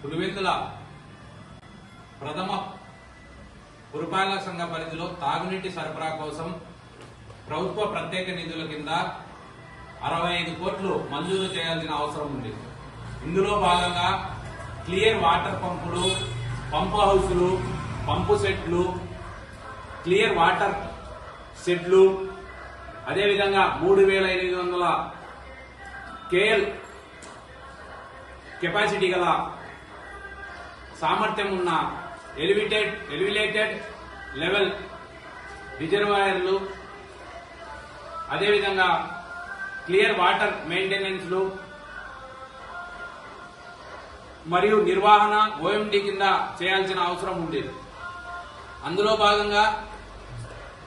పులివెందుల ప్రథమ పురపాలక సంఘ పరిధిలో తాగునీటి సరఫరా కోసం ప్రభుత్వ ప్రత్యేక నిధుల కింద అరవై ఐదు కోట్లు మంజూరు చేయాల్సిన అవసరం ఉంది. ఇందులో భాగంగా క్లియర్ వాటర్ పంపులు పంప్ హౌసులు పంపు సెట్లు క్లియర్ వాటర్ సెట్లు అదేవిధంగా మూడు వేల ఎనిమిది వందల కేఎల్ కెపాసిటీ గల సామర్థ్యం ఉన్న ఎలివేటెడ్ ఎలివిలేటెడ్ లెవెల్ రిజర్వాయర్లు అదేవిధంగా క్లియర్ వాటర్ మెయింటెనెన్స్లు మరియు నిర్వహణ ఓఎండి కింద చేయాల్సిన అవసరం ఉంది అందులో భాగంగా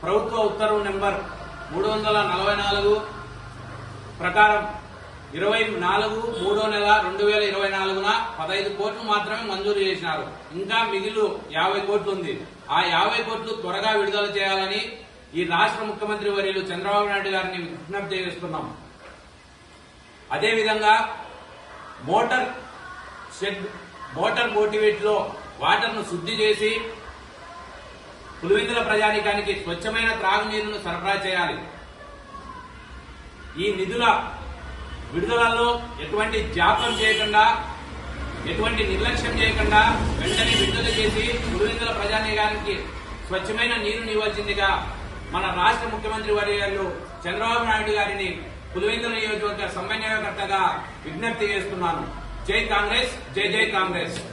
ప్రభుత్వ ఉత్తర్వు నెంబర్ మూడు వందల నలభై నాలుగు ప్రకారం ఇరవై నాలుగు మూడో నెల రెండు వేల ఇరవై నాలుగున పదహైదు కోట్లు మాత్రమే మంజూరు చేసినారు. ఇంకా మిగిలి యాభై కోట్లు ఉంది. ఆ యాభై కోట్లు త్వరగా విడుదల చేయాలని ఈ రాష్ట్ర ముఖ్యమంత్రి వర్యులు చంద్రబాబు నాయుడు గారిని విజ్ఞప్తి చేస్తున్నాం. అదేవిధంగా మోటార్ షెడ్ మోటార్ మోటివేట్లో శుద్ధి చేసి పులివెందుల ప్రజానికానికి స్వచ్ఛమైన త్రాగునీరును సరఫరా చేయాలి. ఈ నిధుల విడుదలలో ఎటువంటి జాప్యం చేయకుండా ఎటువంటి నిర్లక్ష్యం చేయకుండా వెంటనే విడుదల చేసి పులివెందుల ప్రజానీకానికి స్వచ్ఛమైన నీరు ఇవ్వాల్సిందిగా మన రాష్ట్ర ముఖ్యమంత్రి వర్యాలు చంద్రబాబు నాయుడు గారిని పులివెందుల నియోజకవర్గ సమన్వయకర్తగా విజ్ఞప్తి చేస్తున్నాను. జై కాంగ్రెస్ జై జై కాంగ్రెస్.